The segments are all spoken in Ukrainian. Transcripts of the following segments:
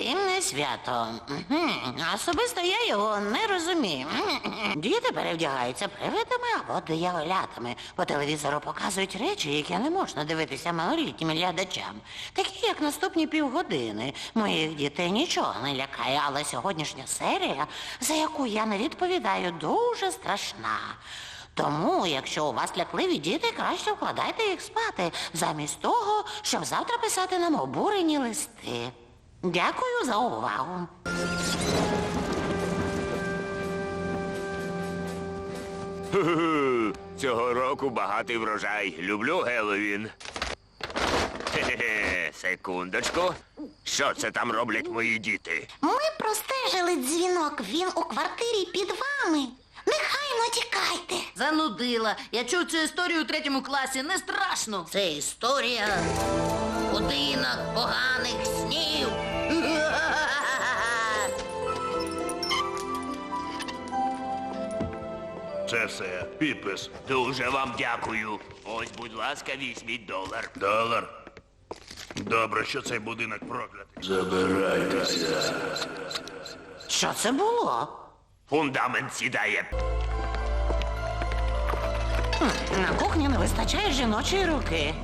Дивне свято. Особисто я його не розумію. Діти перевдягаються привидами або дияволятами. По телевізору показують речі, які не можна дивитися малолітнім глядачам. Такі, як наступні півгодини. Моїх дітей нічого не лякає, але сьогоднішня серія, за яку я не відповідаю, дуже страшна. Тому, якщо у вас лякливі діти, краще вкладайте їх спати, замість того, щоб завтра писати нам обурені листи. Дякую за увагу. Хе-хе, Цього року багатий врожай. Люблю Геловін. Хе-хе-хе, секундочку. Що це там роблять мої діти? Ми простежили дзвінок. Він у квартирі під вами. Нехайно тікайте. Занудила. Я чув цю історію у третьому класі. Не страшно. Це історія будинок поганих снів. Це все. Підпис. Дуже вам дякую. Ось, будь ласка, візьміть долар. Долар. Добре, що цей будинок проклятий. Забирайтеся. Що це було? Фундамент сідає. На кухні не вистачає жіночої руки.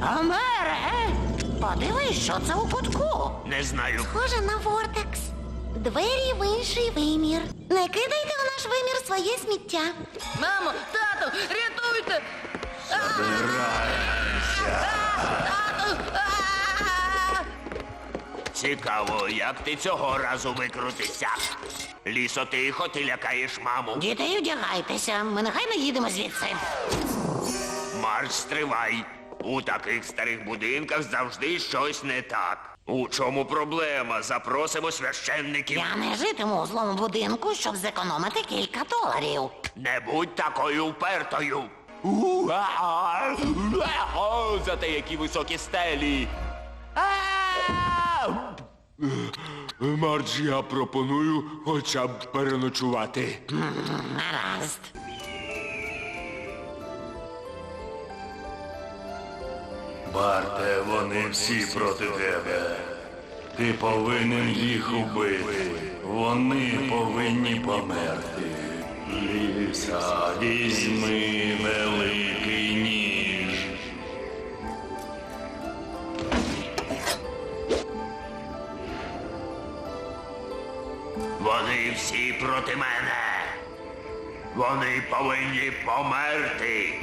Гомере, подивись, що це у кутку. Не знаю. Схоже на вортекс. Двері в інший вимір. Не кидайте в наш вимір своє сміття. Мамо, тату, рятуйте! Тату! А! Цікаво, як ти цього разу викрутишся. Лісо тихо, ти лякаєш маму. Дітей, одягайтеся. Ми негайно їдемо звідси. Марш стривай. У таких старих будинках завжди щось не так. У чому проблема? Запросимо священників. Я не житиму у злому будинку, щоб зекономити кілька доларів. Не будь такою впертою. Зате які високі стелі. Мардж, я пропоную хоча б переночувати. Гаразд. Барте, вони всі проти тебе. Ти повинен їх убити. Вони повинні померти. Ліса, візьми великий ніж. Вони всі проти мене. Вони повинні померти.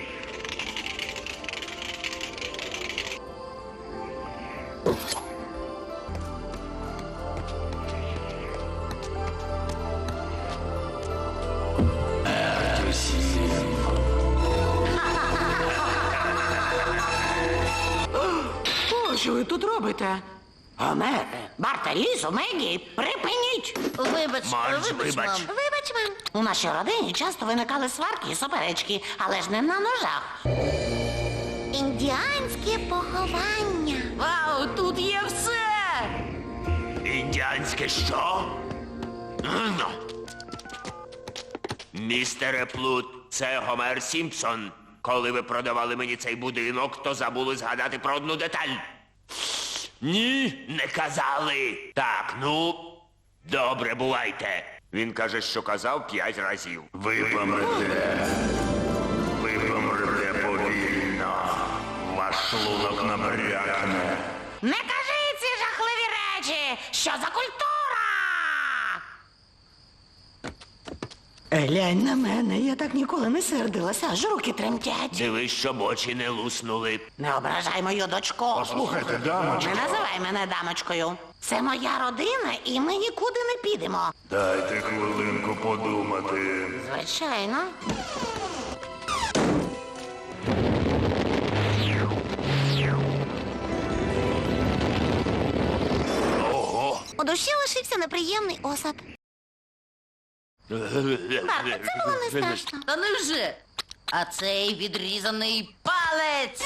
Тут робите? Гомере, Барта, Мегі, припиніть! Вибач, Марш, вибач, вибач. мам. Вибач вам. У нашій родині часто виникали сварки і суперечки, але ж не на ножах. Індіанське поховання. Вау, тут є все! Індіанське що? Ну. Містере Плут, це Гомер Сімпсон. Коли ви продавали мені цей будинок, то забули згадати про одну деталь. Ні, не казали. Так, ну, добре, бувайте. Він каже, що казав п'ять разів. Ви помрете. Ви помрете повільно. Ваш шлунок набрякне. Не кажи ці жахливі речі! Що за культура? Глянь на мене, я так ніколи не сердилася, аж руки тремтять. Дивись, щоб очі не луснули. Не ображай мою дочку. Послухайте, дамочко. Не називай мене дамочкою. Це моя родина, і ми нікуди не підемо. Дайте хвилинку подумати. Звичайно. У душі лишився неприємний осад. Барте, це було не страшно. Та невже? А цей відрізаний палець.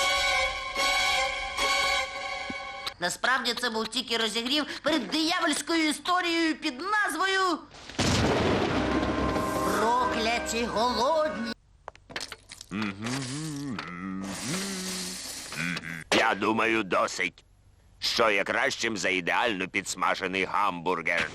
Насправді це був тільки розігрів перед диявольською історією під назвою Прокляті голодні. Я думаю, досить. що є кращим за ідеально підсмажений гамбургер.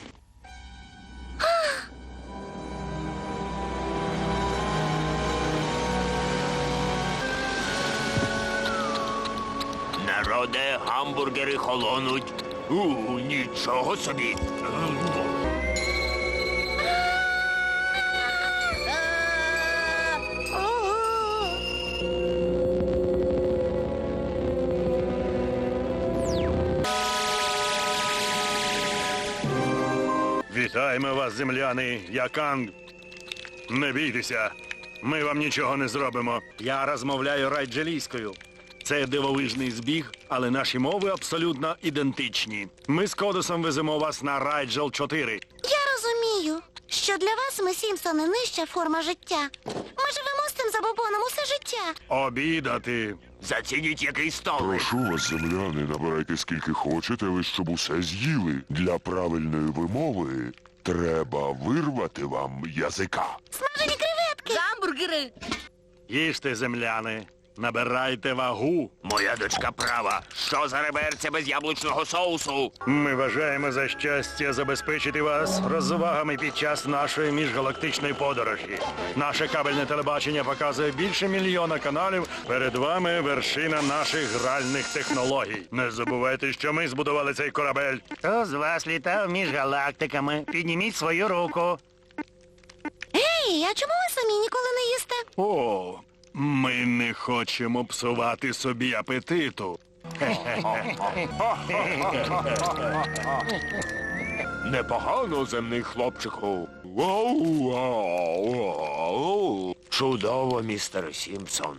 Народе, гамбургери холонуть. У, нічого собі. Вітаємо вас, земляни, я Канг. Не бійтеся, ми вам нічого не зробимо. Я розмовляю райджелійською. Це дивовижний збіг, але наші мови абсолютно ідентичні. Ми з Кодосом веземо вас на Райджел 4. Я розумію, що для вас ми Сімпсони нижча форма життя. Ми живемо з цим забобоном усе життя. Обідати. Зацініть який столик. Прошу вас, земляни, набирайте скільки хочете, ви щоб усе з'їли. Для правильної вимови треба вирвати вам язика. Смажені креветки. Гамбургери. Їжте, земляни, набирайте вагу. Моя дочка права. Що за реберця без яблучного соусу? Ми вважаємо за щастя забезпечити вас розвагами під час нашої міжгалактичної подорожі. Наше кабельне телебачення показує більше мільйона каналів. Перед вами вершина наших гральних технологій. Не забувайте, що ми збудували цей корабель. Хто з вас літав між галактиками? Підніміть свою руку. Ей, а чому ви самі ніколи не їсте? О, ми не хочемо псувати собі апетиту. Непогано, земний хлопчику. Чудово, містер Сімпсон.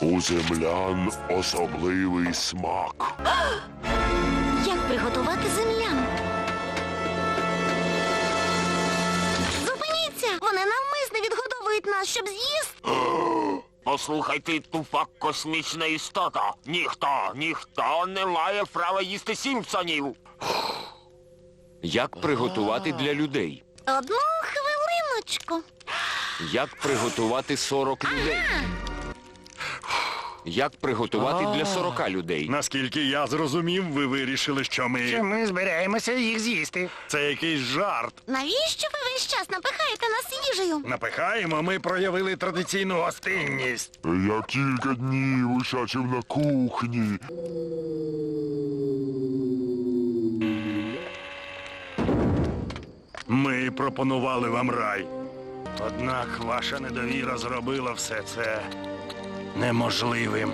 У землян особливий смак. Як приготувати землян? Щоб з'їсти. Послухайте, тупа космічна істота. Ніхто, ніхто не має права їсти Сімпсонів. Як приготувати для людей? Одну хвилиночку. Як приготувати 40 людей? Як приготувати для 40 людей? Наскільки я зрозумів, ви вирішили, що ми. Ми збираємося їх з'їсти. Це якийсь жарт. Навіщо ви весь час напихаєте нас їжею? Напихаємо, ми проявили традиційну гостинність. Я кілька днів усячив на кухні. Ми пропонували вам рай. Однак ваша недовіра зробила все це неможливим.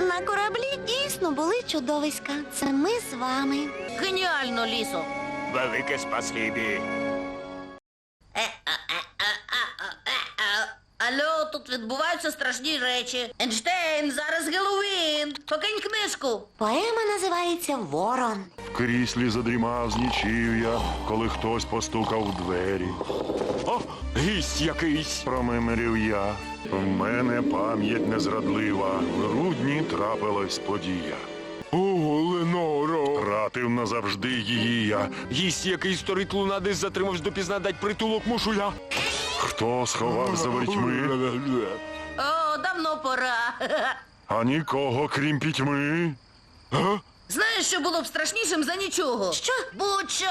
На кораблі дійсно були чудовиська. Це ми з вами. Геніально, лісо. Велике спасибі. Тут відбуваються страшні речі. Ейнштейн, зараз Геловін. Покинь книжку. Поема називається Ворон. В кріслі задрімав, знічів я, коли хтось постукав в двері. О, гість якийсь. Промимирів я. В мене пам'ять незрадлива. В грудні трапилась подія. О, Леноро. Втратив назавжди її я. Гість якийсь сторить луна десь затримався допізна дать притулок мушу я. Хто сховав за ворітьми, О, давно пора. а нікого, крім пітьми. Знаєш, що було б страшнішим за нічого? Що? Будь-що.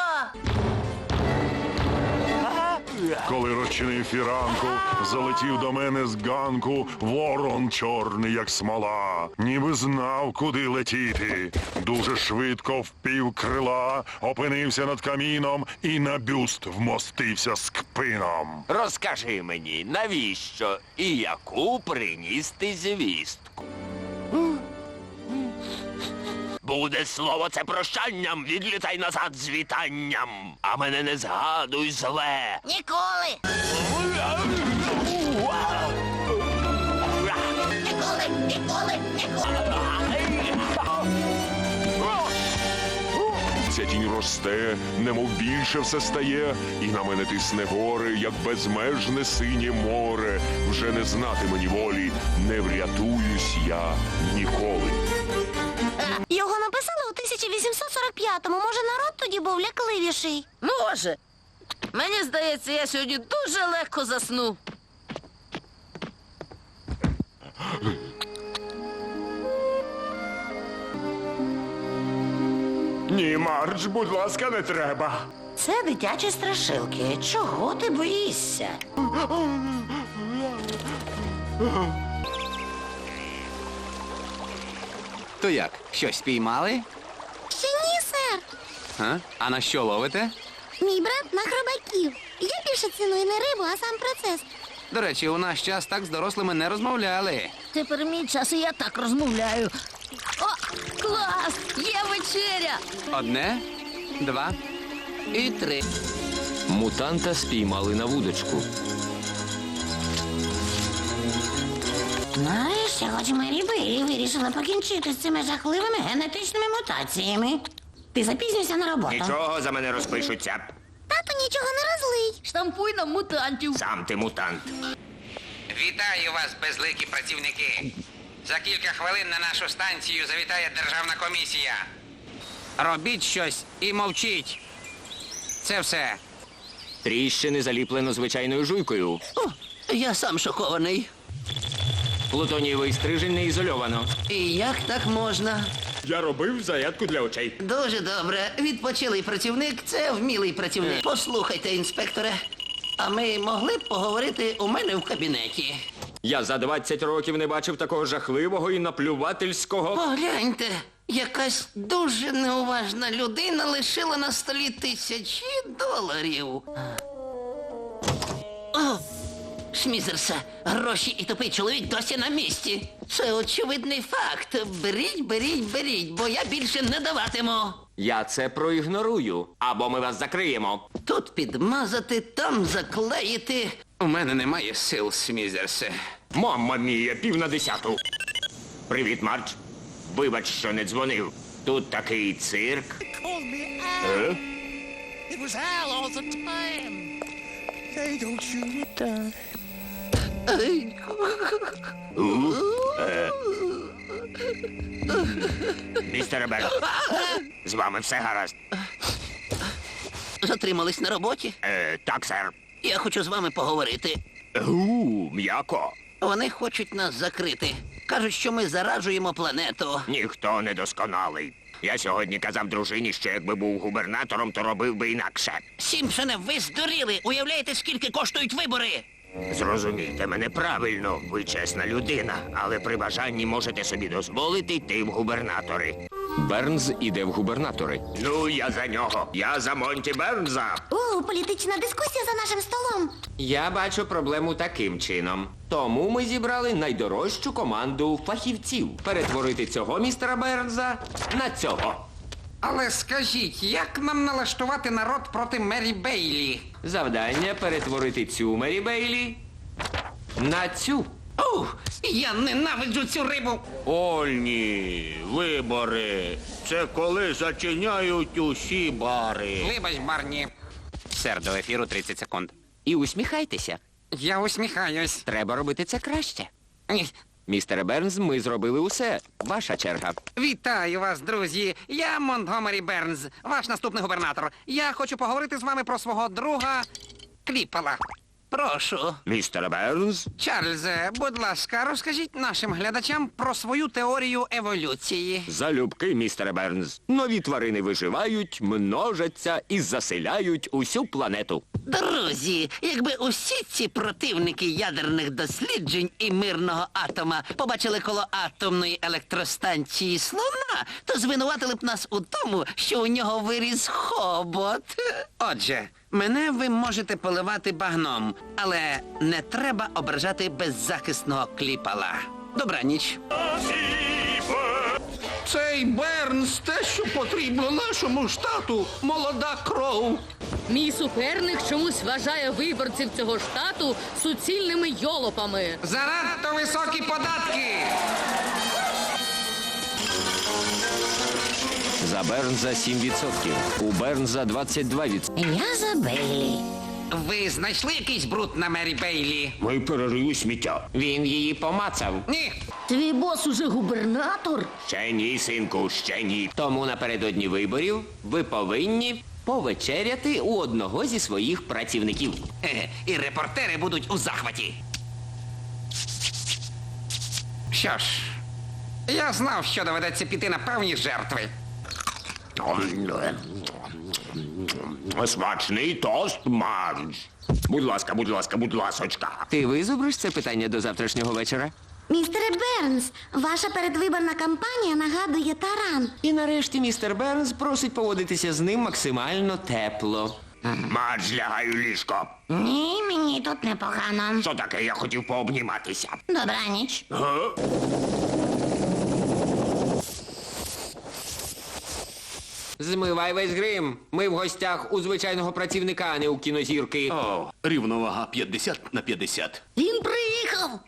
Коли розчинив фіранку, залетів до мене з ганку ворон чорний, як смола, ніби знав, куди летіти. Дуже швидко впів крила, опинився над каміном і на бюст вмостився з кпином. Розкажи мені, навіщо і яку приніс ти звістку? Буде слово це прощанням, відлітай назад з вітанням, а мене не згадуй зле. Ніколи! Ніколи! Ніколи! Ця тінь росте, немов більше все стає, і на мене тисне горе, як безмежне синє море. Вже не знати мені волі, не врятуюсь я ніколи. Написали у 1845-му. Може, народ тоді був лякливіший. Може. Мені здається, я сьогодні дуже легко засну. Ні, Мардж, будь ласка, не треба. Це дитячі страшилки. Чого ти боїшся? То як, щось спіймали? Ще ні, сер. А, а на що ловите? Мій брат на хробаків. Я більше ціную не рибу, а сам процес. До речі, у наш час так з дорослими не розмовляли. Тепер мій час, і я так розмовляю. О, клас! Є вечеря! Одне, два і три. Мутанта спіймали на вудочку. Нарешті, хоч Мері Бейлі вирішила покінчити з цими жахливими генетичними мутаціями. Ти запізнюєшся на роботу. Нічого за мене розпишуться. Тато нічого не розлий. Штампуй нам мутантів. Сам ти мутант. Вітаю вас, безликі працівники. За кілька хвилин на нашу станцію завітає державна комісія. Робіть щось і мовчіть. Це все. Тріщини заліплено звичайною жуйкою. Я сам шокований. Плутонієвий стрижень не ізольовано. І як так можна? Я робив зарядку для очей. Дуже добре. Відпочилий працівник це вмілий працівник. Послухайте, інспекторе. А ми могли б поговорити у мене в кабінеті. Я за 20 років не бачив такого жахливого і наплювательського. Погляньте, якась дуже неуважна людина лишила на столі тисячі доларів. О, Шмізерсе, гроші і тупий чоловік досі на місці. Це очевидний факт. Беріть, беріть, беріть, бо я більше не даватиму. Я це проігнорую. Або ми вас закриємо. Тут підмазати, там заклеїти. У мене немає сил, Смізерсе. Мамма мія, пів на десяту. Привіт, Мардж. Вибач, що не дзвонив. Тут такий цирк. Е? Е. Містер Берн, з вами все гаразд. Затримались на роботі. Е, так, сер. Я хочу з вами поговорити. У, м'яко. Вони хочуть нас закрити. Кажуть, що ми заражуємо планету. Ніхто не досконалий. Я сьогодні казав дружині, що якби був губернатором, то робив би інакше. Сімпсоне, ви здуріли. Уявляєте, скільки коштують вибори? Зрозумійте мене правильно, ви чесна людина, але при бажанні можете собі дозволити йти в губернатори. Бернз іде в губернатори. Ну, я за нього. Я за Монті Бернза. О, політична дискусія за нашим столом. Я бачу проблему таким чином. Тому ми зібрали найдорожчу команду фахівців перетворити цього містера Бернза на цього. Але скажіть, як нам налаштувати народ проти Мері Бейлі? Завдання перетворити цю Мері Бейлі на цю. О, я ненавиджу цю рибу. Ольні, вибори. Це коли зачиняють усі бари. Вибач, Барні. Сер, до ефіру 30 секунд. І усміхайтеся. Я усміхаюсь. Треба робити це краще. Містере Бернз, ми зробили усе. Ваша черга. Вітаю вас, друзі. Я Монтгомері Бернз, ваш наступний губернатор. Я хочу поговорити з вами про свого друга Кліпала. Прошу. Містер Бернз? Чарльзе, будь ласка, розкажіть нашим глядачам про свою теорію еволюції. Залюбки, містере Бернз. Нові тварини виживають, множаться і заселяють усю планету. Друзі, якби усі ці противники ядерних досліджень і мирного атома побачили коло атомної електростанції слона, то звинуватили б нас у тому, що у нього виріс хобот. Отже, мене ви можете поливати багном, але не треба ображати беззахисного кліпала. Добраніч. Цей Бернс те, що потрібно нашому штату, молода кров. Мій суперник чомусь вважає виборців цього штату суцільними йолопами. Занадто високі податки. За Бернза 7%. У Бернза 22%. Я за Бейлі. Ви знайшли якийсь бруд на Мері Бейлі? Ми перерили сміття. Він її помацав. Ні. Твій бос уже губернатор? Ще ні, синку, ще ні. Тому напередодні виборів ви повинні повечеряти у одного зі своїх працівників. І репортери будуть у захваті. Що ж, я знав, що доведеться піти на певні жертви. Смачний тост, Мардж. Будь ласка, будь ласка, будь ласочка. Ти визубриш це питання до завтрашнього вечора? Містере Бернс, ваша передвиборна кампанія нагадує таран. І нарешті містер Бернс просить поводитися з ним максимально тепло. Мардж, лягай у ліжко. Ні, мені тут непогано. Що таке? Я хотів пообніматися. Добраніч. Змивай весь грим. Ми в гостях у звичайного працівника, а не у кінозірки. О, рівновага 50 на 50. Він приїхав.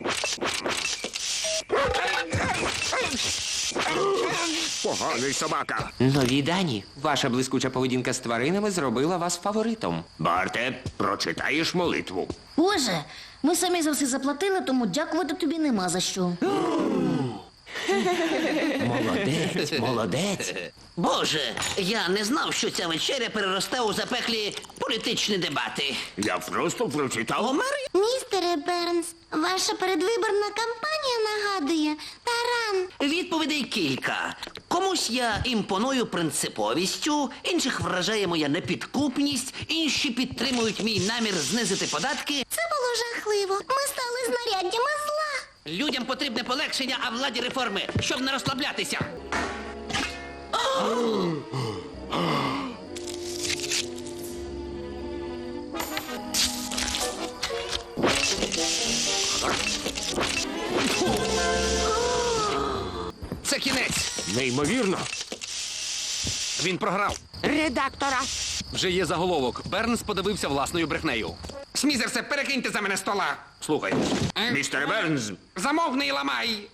Поганий собака. Нові дані. Ваша блискуча поведінка з тваринами зробила вас фаворитом. Барте, прочитаєш молитву. Боже, ми самі за все заплатили, тому дякувати тобі нема за що. Молодець, молодець. Боже, я не знав, що ця вечеря переросте у запеклі політичні дебати. Я просто прочитав. Гомер Містере Бернс, ваша передвиборна кампанія нагадує таран. Відповідей кілька. Комусь я імпоную принциповістю, інших вражає моя непідкупність, інші підтримують мій намір знизити податки. Це було жахливо. Ми стали знаряддями. Людям потрібне полегшення, а владі реформи, щоб не розслаблятися. Це кінець. Неймовірно. Він програв. Редактора. Вже є заголовок. Бернс подивився власною брехнею. Смізерсе, перекиньте за мене стола. Слухай. Містер Бернс, Замовкни і ламай.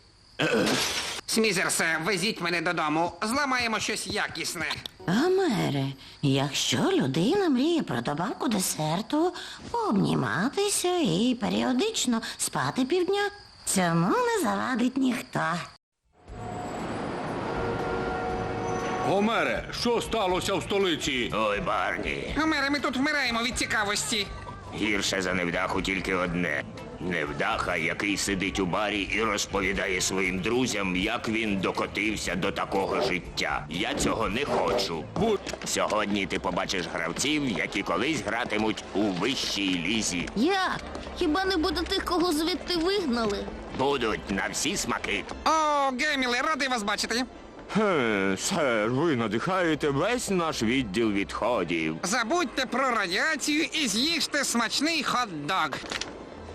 Смізерсе, везіть мене додому. Зламаємо щось якісне. Гомере, якщо людина мріє про добавку десерту, пообніматися і періодично спати півдня, цьому не завадить ніхто. Гомере, що сталося в столиці? ой, Барні. Гомере, ми тут вмираємо від цікавості. Гірше за невдаху тільки одне. Невдаха, який сидить у барі і розповідає своїм друзям, як він докотився до такого життя. Я цього не хочу. Сьогодні ти побачиш гравців, які колись гратимуть у вищій лізі. Як? Хіба не буде тих, кого звідти вигнали? Будуть на всі смаки. О, Геміле, радий вас бачити. Хе, сер, ви надихаєте весь наш відділ відходів. Забудьте про радіацію і з'їжте смачний хот-дог.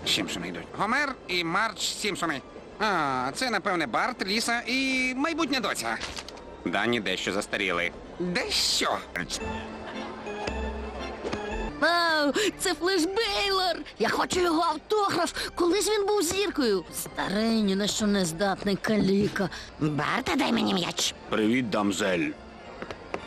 Сімпсони йдуть. Гомер і Марч Сімпсони. А, це, напевне, Барт, Ліса і майбутня доця. Дані дещо застаріли. Дещо? Вау, це Флеш Бейлор! Я хочу його автограф. Колись він був зіркою. Старий, ні на що не здатний каліка. Барте, дай мені м'яч. Привіт, дамзель.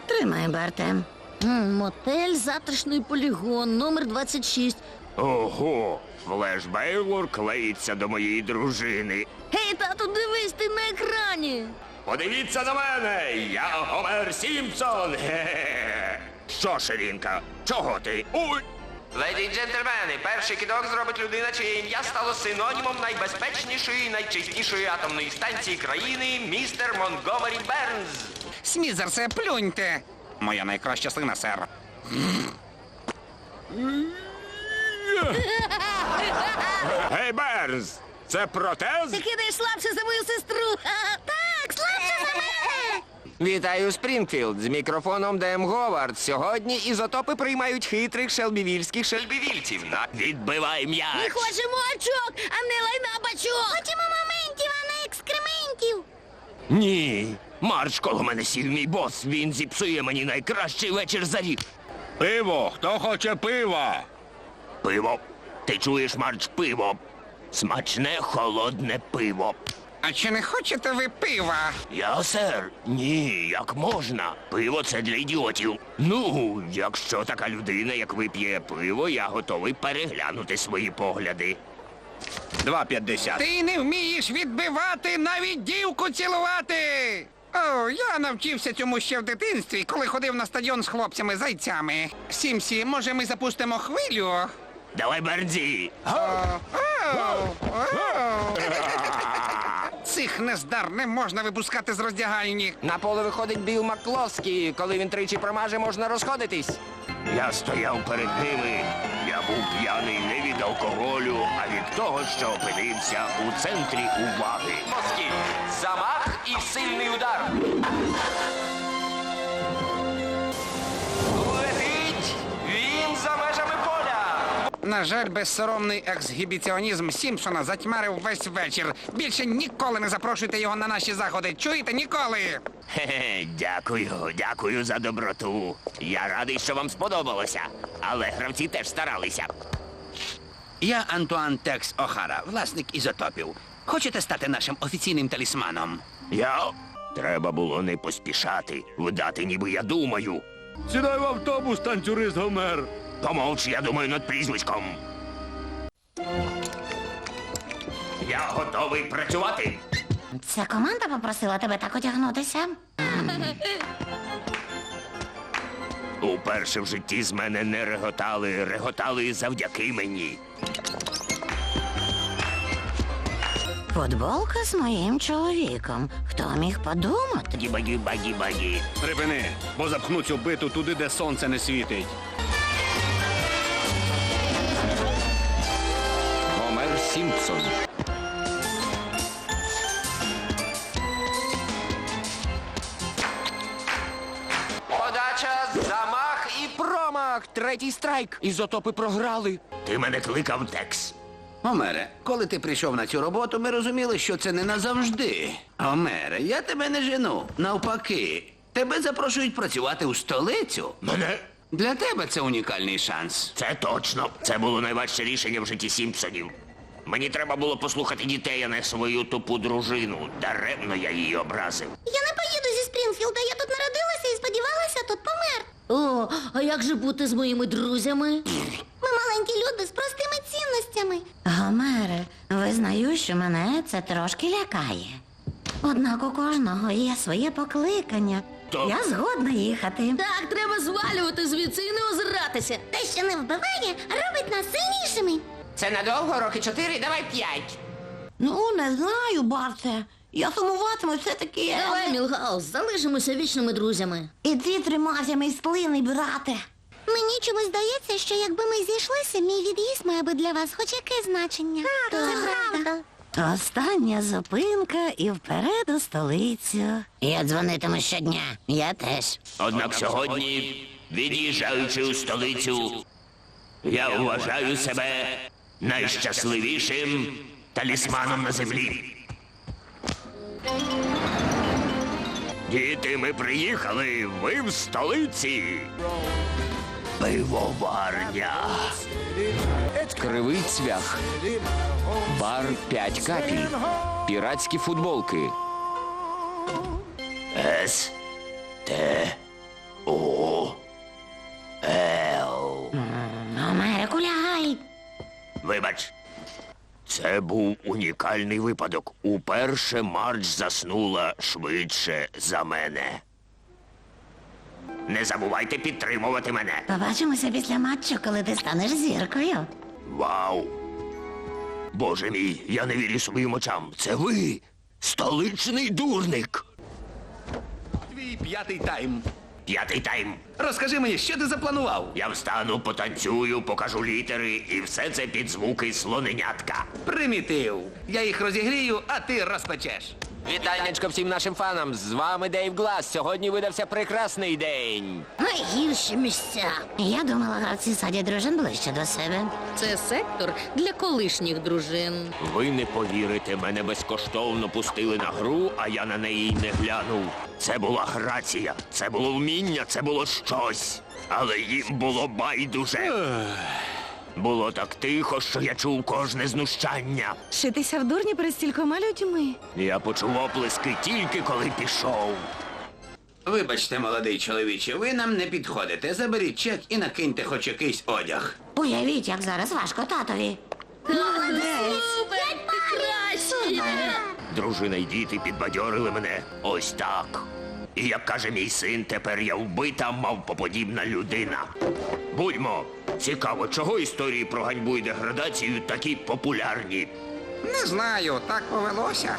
Тримай, Барте. М, мотель завтрашній полігон, номер 26. Ого, Флеш Бейлор клеїться до моєї дружини. Гей, тату, дивись, ти на екрані. Подивіться на мене! Я Гомер Сімпсон! Ге-ге-ге. Що, Ширінка? Чого ти? Ой! Леді й джентльмени, перший кидок зробить людина, чиє ім'я стало синонімом найбезпечнішої і найчистішої атомної станції країни, містер Монгомері Бернс. Смізерсе, плюньте. Моя найкраща слина, сер. Гей, Бернс! Це протез? кидаєш слабше за мою сестру. Вітаю, Спрінгфілд. З мікрофоном Дем Говард. Сьогодні ізотопи приймають хитрих шелбівільських шельбівільців. На Відбивай Ми м'яч! хочемо очок, а не лайна бачок. Хочемо моментів, а не екскрементів. Ні. Марч, коло мене сів мій бос. Він зіпсує мені найкращий вечір за рік. Пиво, хто хоче пива? Пиво. Ти чуєш, Марч, пиво. Смачне холодне пиво. А чи не хочете ви пива? Я, сер? Ні, як можна? Пиво це для ідіотів. Ну, якщо така людина, як вип'є пиво, я готовий переглянути свої погляди. 2,50. Ти не вмієш відбивати, навіть дівку цілувати. О, я навчився цьому ще в дитинстві, коли ходив на стадіон з хлопцями-зайцями. Сімсі, може ми запустимо хвилю? Давай, Бернзі. О, о, о. Цих нездар не можна випускати з роздягальні. На поле виходить Біл Макловський. Коли він тричі промаже, можна розходитись. Я стояв перед ними. Я був п'яний не від алкоголю, а від того, що опинився у центрі уваги. Замах і сильний удар. На жаль, безсоромний ексгібіціонізм Сімпсона затьмарив весь вечір. Більше ніколи не запрошуйте його на наші заходи. Чуєте ніколи? Хе-хе, дякую, дякую за доброту. Я радий, що вам сподобалося. Але гравці теж старалися. Я Антуан Текс Охара, власник ізотопів. Хочете стати нашим офіційним талісманом? Я. Треба було не поспішати, вдати, ніби я думаю. Сідай в автобус, танцюрист Гомер. Помовч, я думаю над прізвиськом. Я готовий працювати. Ця команда попросила тебе так одягнутися. Уперше в житті з мене не реготали, реготали завдяки мені. Футболка з моїм чоловіком. Хто міг подумати? Гіба-гіба-гіба-гі. Припини, бо запхну цю биту туди, де сонце не світить. Третій страйк. Ізотопи програли. Ти мене кликав Текс. Омере, коли ти прийшов на цю роботу, ми розуміли, що це не назавжди. Омере, я тебе не жену. Навпаки, тебе запрошують працювати у столицю. Мене? Для тебе це унікальний шанс. Це точно. Це було найважче рішення в житті Сімпсонів. Мені треба було послухати дітей, а не свою тупу дружину. Даремно я її образив. Я не поїду Спрінфілда. Я тут народилася і сподівалася тут помер. О, а як же бути з моїми друзями? Ми маленькі люди з простими цінностями. Гомере, визнаю, що мене це трошки лякає. Однак у кожного є своє покликання. То- Я згодна їхати. Так, треба звалювати звідси і не озиратися. Те, що не вбиває, робить нас сильнішими. Це надовго, роки чотири, давай п'ять. Ну, не знаю, Барте. Я сумуватиму все-таки. Давай, Мілгаус, залишимося вічними друзями. І ти тримався, мій сплиний, брате. Мені чомусь здається, що якби ми зійшлися, мій від'їзд має би для вас хоч яке значення. Так, це правда. Остання зупинка і вперед у столицю. Я дзвонитиму щодня. Я теж. Однак сьогодні, від'їжджаючи у столицю, я вважаю себе найщасливішим талісманом на землі. Діти, ми приїхали, ви в столиці. Пивоварня. Кривий цвях. Бар п'ять капіль. Піратські футболки. С. Т. О. Л. Омерику, лягай. Вибач. Це був унікальний випадок. Уперше Марч заснула швидше за мене. Не забувайте підтримувати мене. Побачимося після матчу, коли ти станеш зіркою. Вау! Боже мій, я не вірю своїм очам. Це ви, столичний дурник. Твій п'ятий тайм. П'ятий тайм. Розкажи мені, що ти запланував? Я встану, потанцюю, покажу літери, і все це під звуки слоненятка. Примітив. Я їх розігрію, а ти розпечеш. Вітальничко всім нашим фанам. З вами Дейв Глас. Сьогодні видався прекрасний день. Найгірші місця. Я думала, гравці садять дружин ближче до себе. Це сектор для колишніх дружин. Ви не повірите, мене безкоштовно пустили на гру, а я на неї й не глянув. Це була грація, це було вміння, це було щось. Але їм було байдуже. Було так тихо, що я чув кожне знущання. Шитися в дурні перед стількома людьми. Я почув оплески тільки коли пішов. Вибачте, молодий чоловіче, ви нам не підходите. Заберіть чек і накиньте хоч якийсь одяг. Уявіть, як зараз важко татові. Кращий! Дружина й діти підбадьорили мене ось так. І як каже мій син, тепер я вбита мавпоподібна людина. Будьмо, цікаво, чого історії про ганьбу і деградацію такі популярні. Не знаю, так повелося.